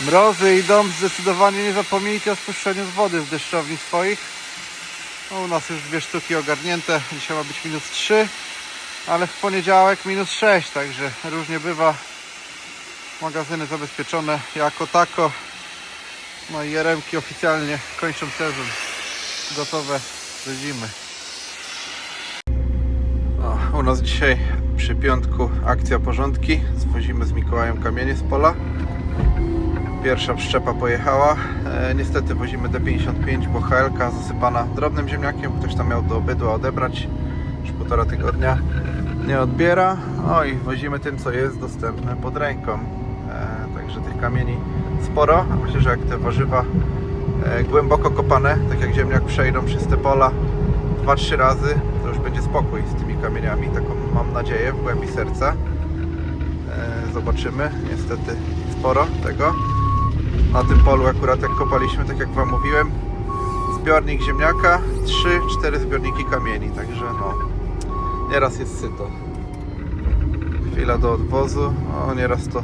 Mrozy idą, zdecydowanie nie zapomnijcie o spuszczeniu z wody z deszczowni swoich. No, u nas już dwie sztuki ogarnięte, dzisiaj ma być minus 3, ale w poniedziałek minus 6, także różnie bywa. Magazyny zabezpieczone jako tako. No i jeremki oficjalnie kończą sezon. Gotowe do zimy. O, u nas dzisiaj przy piątku akcja porządki. Zwozimy z Mikołajem kamienie z pola. Pierwsza przyczepa pojechała. E, niestety wozimy D55, bo HLK zasypana drobnym ziemniakiem. Ktoś tam miał do bydła odebrać już półtora tygodnia. Nie odbiera. O i wozimy tym, co jest dostępne pod ręką. E, także tych kamieni sporo. Myślę, że jak te warzywa e, głęboko kopane, tak jak ziemniak przejdą przez te pola 2-3 razy, to już będzie spokój z tymi kamieniami. Taką mam nadzieję w głębi serca. Zobaczymy. Niestety sporo tego. Na tym polu akurat jak kopaliśmy, tak jak Wam mówiłem, zbiornik ziemniaka, 3-4 zbiorniki kamieni, także no, nieraz jest syto. Chwila do odwozu, o nieraz to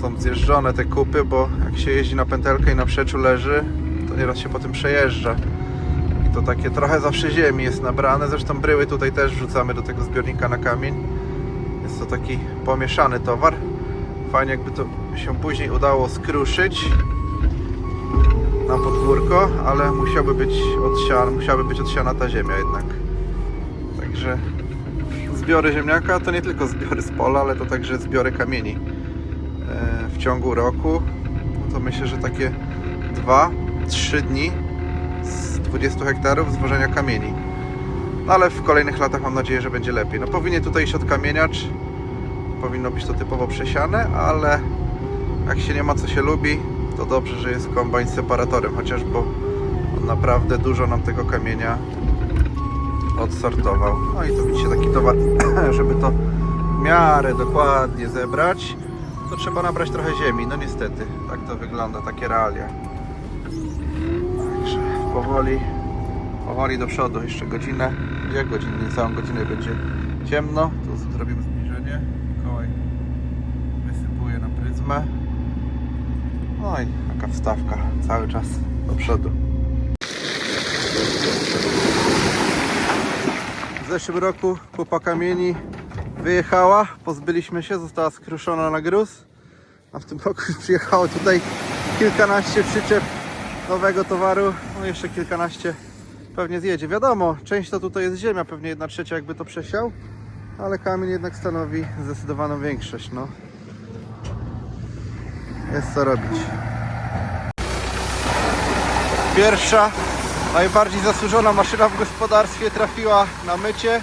są zjeżdżone te kupy, bo jak się jeździ na pętelkę i na przeczu leży, to nieraz się potem przejeżdża. I to takie trochę zawsze ziemi jest nabrane, zresztą bryły tutaj też wrzucamy do tego zbiornika na kamień. Jest to taki pomieszany towar. Fajnie jakby to się później udało skruszyć na podwórko, ale musiałby być odsiana, musiałaby być odsiana ta ziemia jednak. Także zbiory ziemniaka to nie tylko zbiory z pola, ale to także zbiory kamieni e, w ciągu roku. No to myślę, że takie 2-3 dni z 20 hektarów zwożenia kamieni. No ale w kolejnych latach mam nadzieję, że będzie lepiej. No powinien tutaj iść od kamieniacz, powinno być to typowo przesiane, ale jak się nie ma co się lubi, to dobrze, że jest kombajn z separatorem, chociaż bo on naprawdę dużo nam tego kamienia odsortował. No i tu widzicie taki towar, żeby to w miarę dokładnie zebrać, to trzeba nabrać trochę ziemi. No niestety, tak to wygląda, takie realia. Także powoli, powoli do przodu, jeszcze godzinę, gdzie godzinę, niecałą godzinę będzie ciemno. Tu zrobimy zbliżenie. Wysypuje na pryzmę. No i taka wstawka cały czas do przodu. W zeszłym roku kupa kamieni wyjechała, pozbyliśmy się, została skruszona na gruz. A w tym roku już przyjechało tutaj kilkanaście przyczep nowego towaru. No jeszcze kilkanaście pewnie zjedzie. Wiadomo, część to tutaj jest ziemia, pewnie jedna trzecia jakby to przesiał, ale kamień jednak stanowi zdecydowaną większość. No. Jest co robić. Pierwsza, najbardziej zasłużona maszyna w gospodarstwie trafiła na mycie.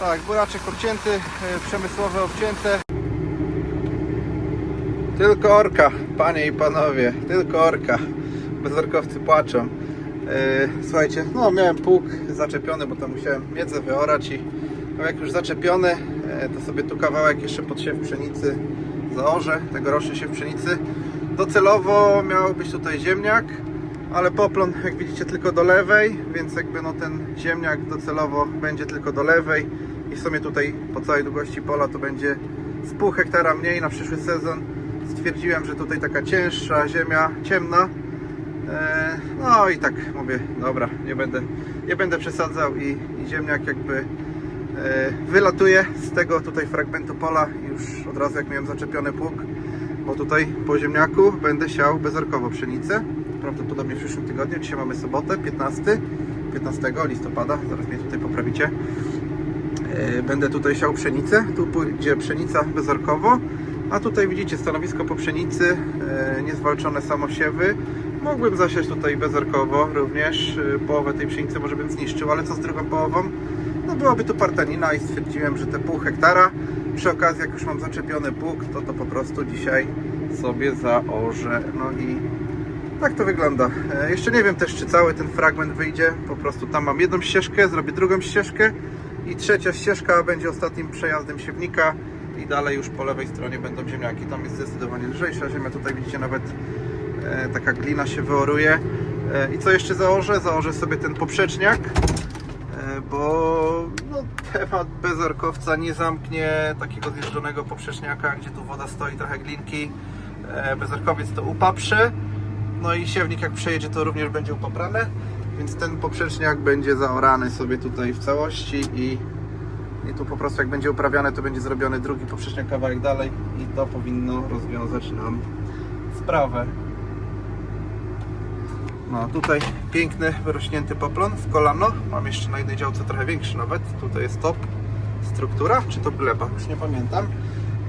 Tak, buraczek obcięty, e, przemysłowe obcięte. Tylko orka, panie i panowie, tylko orka. Bezorkowcy płaczą. E, Słuchajcie, no miałem pług zaczepiony, bo tam musiałem miedzę wyorać i no, jak już zaczepiony, e, to sobie tu kawałek jeszcze podsiew pszenicy zaorze, tegoroczny siew pszenicy. Docelowo miał być tutaj ziemniak, ale poplon jak widzicie tylko do lewej, więc jakby no ten ziemniak docelowo będzie tylko do lewej i w sumie tutaj po całej długości pola to będzie z pół hektara mniej na przyszły sezon. Stwierdziłem, że tutaj taka cięższa ziemia, ciemna. E, No i tak mówię, dobra, nie będę, nie będę przesadzał i, i ziemniak jakby e, wylatuje z tego tutaj fragmentu pola już od razu jak miałem zaczepiony pług, bo tutaj po ziemniaku będę siał bezorkowo pszenicę, prawdopodobnie w przyszłym tygodniu, dzisiaj mamy sobotę, 15, 15 listopada, zaraz mnie tutaj poprawicie. E, Będę tutaj siał pszenicę, tu pójdzie pszenica bezorkowo, a tutaj widzicie stanowisko po pszenicy, e, niezwalczone samosiewy. Mógłbym zasiać tutaj bezorkowo również, połowę tej pszenicy może bym zniszczył, ale co z drugą połową? No byłaby tu partanina i stwierdziłem, że te pół hektara, przy okazji jak już mam zaczepiony pług, to to po prostu dzisiaj sobie zaorzę. No i tak to wygląda. E, Jeszcze nie wiem też, czy cały ten fragment wyjdzie. Po prostu tam mam jedną ścieżkę, zrobię drugą ścieżkę i trzecia ścieżka będzie ostatnim przejazdem siewnika i dalej już po lewej stronie będą ziemniaki. Tam jest zdecydowanie lżejsza ziemia. Tutaj widzicie nawet e, taka glina się wyoruje. E, I co jeszcze założę? Założę sobie ten poprzeczniak, bo no, temat bezorkowca nie zamknie takiego zjeżdżonego poprzeczniaka, gdzie tu woda stoi, trochę glinki. e, bezorkowiec to upaprze, no i siewnik jak przejedzie to również będzie upaprane, więc ten poprzeczniak będzie zaorany sobie tutaj w całości i, i tu po prostu jak będzie uprawiane to będzie zrobiony drugi poprzeczniak kawałek dalej i to powinno rozwiązać nam sprawę. No tutaj piękny, wyrośnięty poplon w kolano. Mam jeszcze na jednej działce trochę większy nawet. Tutaj jest top struktura, czy to gleba, już nie pamiętam.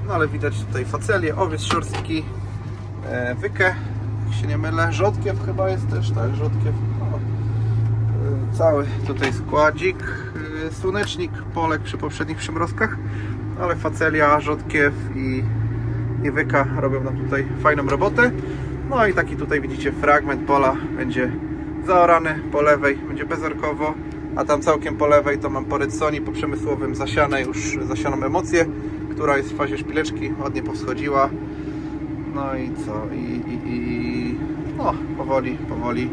No ale widać tutaj facelię, owiec szorstki, e, wykę, jak się nie mylę. Rzodkiew chyba jest też, tak, rzodkiew. O, e, cały tutaj składzik. E, słonecznik, polek przy poprzednich przymrozkach. Ale facelia, rzodkiew i, i wyka robią nam tutaj fajną robotę. No i taki tutaj widzicie fragment pola będzie zaorany po lewej, będzie bezorkowo, a tam całkiem po lewej to mam po Redsoni, po przemysłowym zasiane już zasianą emocję, która jest w fazie szpileczki, ładnie powschodziła. No i co? I, i, i no, powoli, powoli.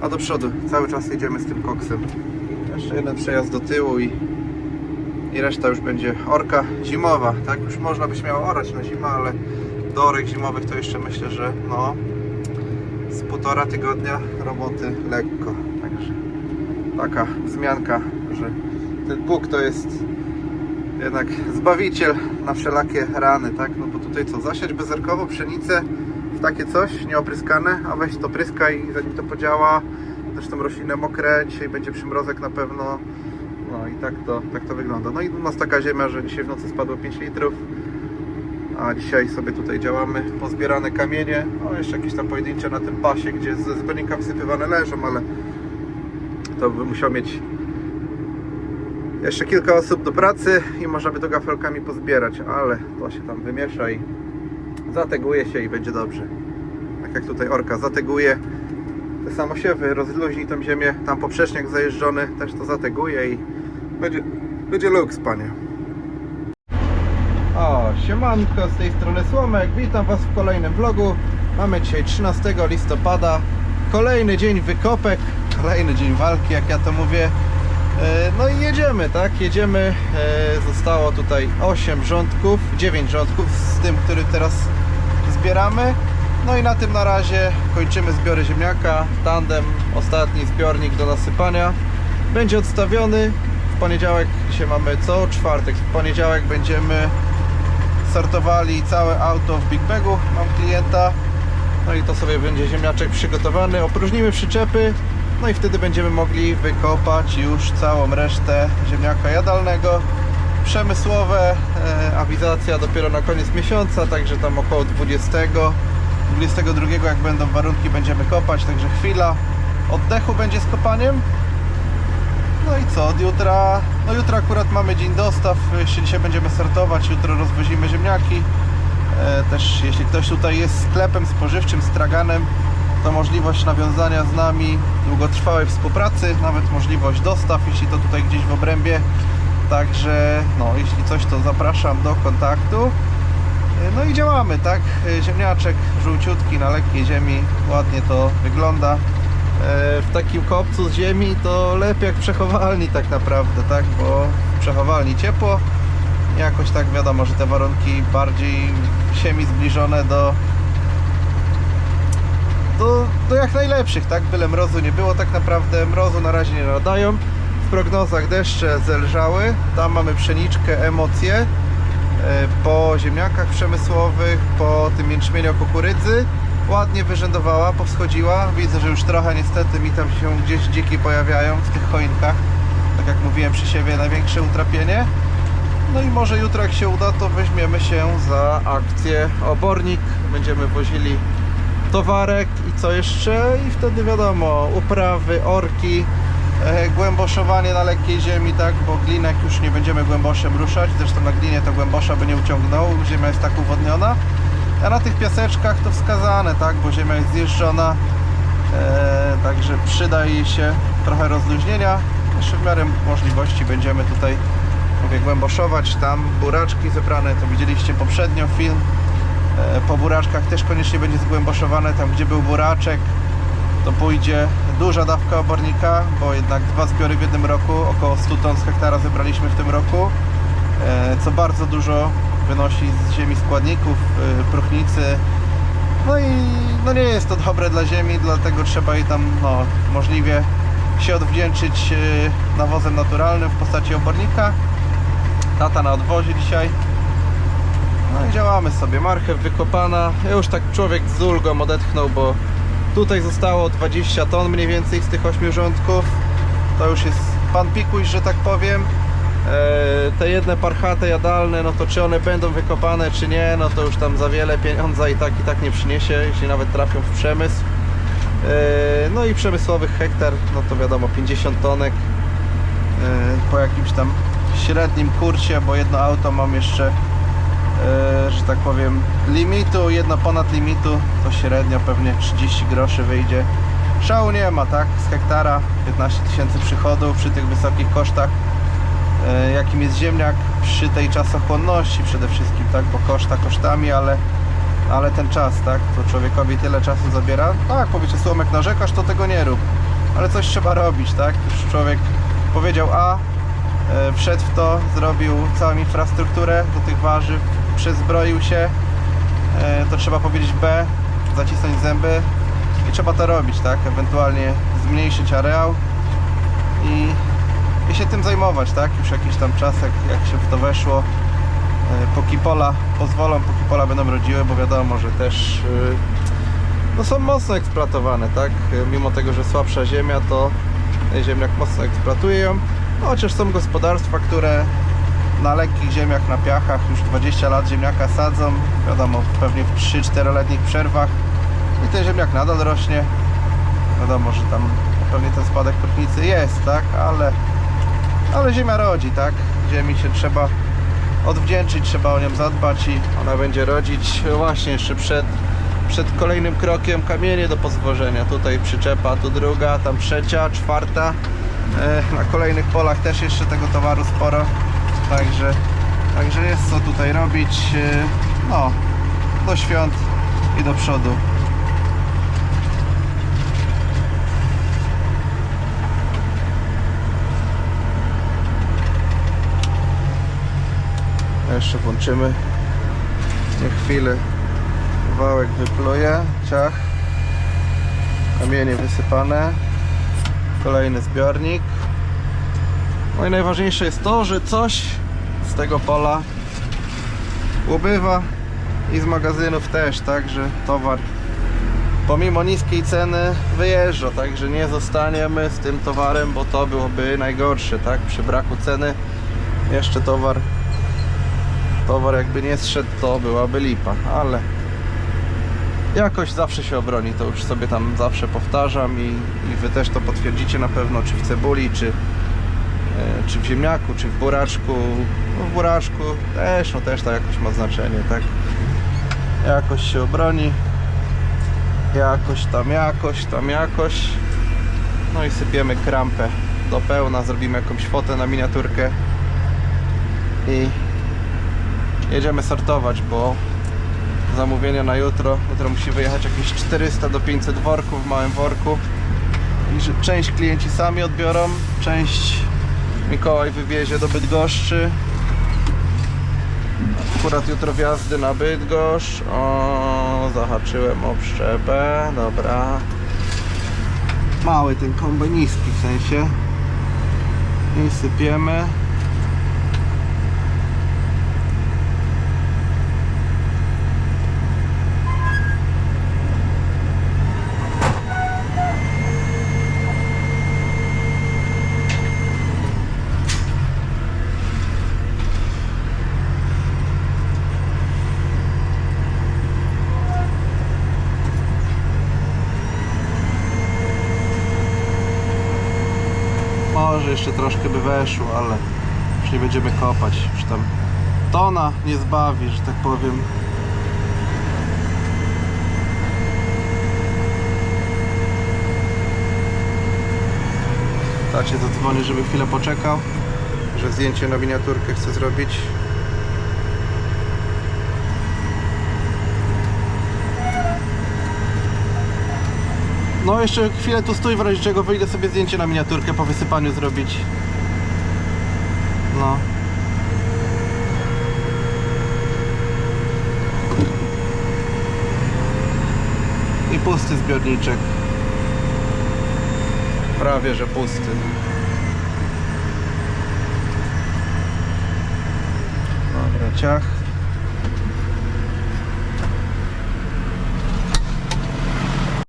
A do przodu, cały czas jedziemy z tym koksem. Jeszcze jeden przejazd do tyłu i, i reszta już będzie orka zimowa, tak? Już można by śmiało orać na zimę, ale do orek zimowych to jeszcze myślę, że no z półtora tygodnia roboty lekko. Także taka wzmianka, że ten Bóg to jest jednak zbawiciel na wszelakie rany, tak? No bo tutaj co, zasiać bezerkowo pszenicę w takie coś nieopryskane, a weź to pryskaj zanim to podziała. Zresztą rośliny mokre, dzisiaj będzie przymrozek na pewno. No i tak to, tak to wygląda. No i u nas taka ziemia, że dzisiaj w nocy spadło 5 litrów. A dzisiaj sobie tutaj działamy, pozbierane kamienie, no jeszcze jakieś tam pojedyncze na tym pasie, gdzie ze zbiornika wsypywane leżą, ale to by musiał mieć jeszcze kilka osób do pracy i można by to gafelkami pozbierać, ale to się tam wymiesza i zateguje się i będzie dobrze. Tak jak tutaj orka zateguje te samosiewy, rozluźni tą ziemię, tam poprzeczniak zajeżdżony też to zateguje i będzie, będzie luks, panie. Siemanko, z tej strony Słomek, witam Was w kolejnym vlogu. Mamy dzisiaj 13 listopada, kolejny dzień wykopek, kolejny dzień walki, jak ja to mówię. E, No i jedziemy, tak? Jedziemy. E, Zostało tutaj 8 rządków, 9 rządków z tym, który teraz zbieramy. No i na tym na razie kończymy zbiory ziemniaka. Tandem, ostatni zbiornik do nasypania. Będzie odstawiony w poniedziałek. Dzisiaj mamy co? Czwartek. W poniedziałek będziemy sortowali całe auto w Big Bagu. Mam klienta. No i to sobie będzie ziemniaczek przygotowany. Opróżnimy przyczepy. No i wtedy będziemy mogli wykopać już całą resztę ziemniaka jadalnego. Przemysłowe, e, awizacja dopiero na koniec miesiąca, także tam około 20, 22 jak będą warunki będziemy kopać, także chwila oddechu będzie z kopaniem. No i co, od jutra, no jutro akurat mamy dzień dostaw, jeszcze dzisiaj będziemy sortować, jutro rozwozimy ziemniaki. E, Też jeśli ktoś tutaj jest sklepem spożywczym, straganem, to możliwość nawiązania z nami długotrwałej współpracy, nawet możliwość dostaw, jeśli to tutaj gdzieś w obrębie. Także no, jeśli coś, to zapraszam do kontaktu. E, No i działamy, tak? E, Ziemniaczek żółciutki na lekkiej ziemi, ładnie to wygląda. E, W takim kopcu z ziemi to lepiej jak przechowalni tak naprawdę, tak? Bo przechowalni ciepło, jakoś tak wiadomo, że te warunki bardziej ziemi zbliżone do do, do jak najlepszych, tak? Byle mrozu nie było, tak naprawdę mrozu na razie nie nadają. W prognozach deszcze zelżały, tam mamy pszeniczkę, emocje e, po ziemniakach przemysłowych, po tym jęczmieniu kukurydzy. Ładnie wyrzędowała, powschodziła. Widzę, że już trochę niestety mi tam się gdzieś dziki pojawiają w tych choinkach. Tak jak mówiłem przy siebie, największe utrapienie. No i może jutro jak się uda, to weźmiemy się za akcję obornik. Będziemy wozili towarek i co jeszcze i wtedy wiadomo uprawy, orki e, głęboszowanie na lekkiej ziemi tak, bo glinek już nie będziemy głęboszem ruszać zresztą na glinie to głębosza by nie uciągnął ziemia jest tak uwodniona a na tych piaseczkach to wskazane tak, bo ziemia jest zjeżdżona e, także przydaje się trochę rozluźnienia. Jeszcze w miarę możliwości będziemy tutaj mówię głęboszować. Tam buraczki zebrane to widzieliście poprzednio film. E, po buraczkach też koniecznie będzie zgłęboszowane. Tam gdzie był buraczek to pójdzie duża dawka obornika bo jednak dwa zbiory w jednym roku. Około 100 ton z hektara zebraliśmy w tym roku. E, co bardzo dużo wynosi z ziemi składników e, próchnicy No i no nie jest to dobre dla ziemi, dlatego trzeba jej tam no, możliwie się odwdzięczyć e, nawozem naturalnym w postaci obornika. Tata na odwozie dzisiaj. No i działamy sobie. Marchew wykopana. Już tak człowiek z ulgą odetchnął, bo tutaj zostało 20 ton mniej więcej z tych 8 rządków. To już jest pan pikuś, że tak powiem. E, Te jedne parchate jadalne, no to czy one będą wykopane, czy nie, no to już tam za wiele pieniądza i tak i tak nie przyniesie, jeśli nawet trafią w przemysł. E, No i przemysłowych hektar, no to wiadomo 50 tonek e, po jakimś tam średnim kursie, bo jedno auto mam jeszcze, że tak powiem, limitu, jedno ponad limitu, to średnio pewnie 30 groszy wyjdzie. Szału nie ma, tak? Z hektara 15 tysięcy przychodów przy tych wysokich kosztach, jakim jest ziemniak, przy tej czasochłonności przede wszystkim, tak? Bo koszta kosztami, ale, ale ten czas, tak? To człowiekowi tyle czasu zabiera. Tak, powiecie, Słomek, narzekasz, to tego nie rób. Ale coś trzeba robić, tak? Już człowiek powiedział A, e, wszedł w to, zrobił całą infrastrukturę do tych warzyw, przezbroił się, e, to trzeba powiedzieć B, zacisnąć zęby i trzeba to robić, tak? Ewentualnie zmniejszyć areał i, i się tym zajmować, tak? Już jakiś tam czas, jak, jak się w to weszło, e, póki pola pozwolą, póki pola będą rodziły, bo wiadomo, że też e, no są mocno eksploatowane, tak? Mimo tego, że słabsza ziemia, to ziemniak mocno eksploatuje ją. No, chociaż są gospodarstwa, które na lekkich ziemiach, na piachach już 20 lat ziemniaka sadzą, wiadomo, pewnie w 3-4-letnich przerwach i ten ziemniak nadal rośnie. Wiadomo, że tam pewnie ten spadek próchnicy jest, tak? Ale, ale ziemia rodzi, tak? Ziemi się trzeba odwdzięczyć, trzeba o nią zadbać i ona będzie rodzić właśnie jeszcze przed, przed kolejnym krokiem kamienie do pozwożenia. Tutaj przyczepa, tu druga, tam trzecia, czwarta. E, Na kolejnych polach też jeszcze tego towaru sporo. Także, także jest co tutaj robić. e, No, do świąt i do przodu. Jeszcze włączymy. Nie chwilę. Wałek wypluje. Ciach. Kamienie wysypane. Kolejny zbiornik. No i najważniejsze jest to, że coś z tego pola ubywa i z magazynów też, tak, że towar pomimo niskiej ceny wyjeżdża, także nie zostaniemy z tym towarem, bo to byłoby najgorsze, tak, przy braku ceny jeszcze towar towar jakby nie zszedł, to byłaby lipa, ale jakoś zawsze się obroni, to już sobie tam zawsze powtarzam i, i wy też to potwierdzicie na pewno, czy w cebuli, czy, e, czy w ziemniaku, czy w buraczku. No w buraczku też, no też to jakoś ma znaczenie, tak? Jakoś się obroni, jakoś tam, jakoś tam, jakoś. No i sypiemy krampę do pełna, zrobimy jakąś fotę na miniaturkę i jedziemy sortować, bo zamówienia na jutro. Jutro musi wyjechać jakieś 400 do 500 worków w małym worku. I część klienci sami odbiorą, część Mikołaj wywiezie do Bydgoszczy. Akurat jutro wjazdy na Bydgoszcz. O, zahaczyłem o przyczepę, dobra. Mały ten kombajn, niski w sensie. I sypiemy. Może jeszcze troszkę by weszło, ale już nie będziemy kopać. Już tam tona nie zbawi, że tak powiem. Tacie zadzwoni, żeby chwilę poczekał, że zdjęcie na miniaturkę chce zrobić. No jeszcze chwilę tu stój, w razie czego wyjdę sobie zdjęcie na miniaturkę po wysypaniu zrobić. No. I pusty zbiorniczek. Prawie, że pusty. Dobra, ciach.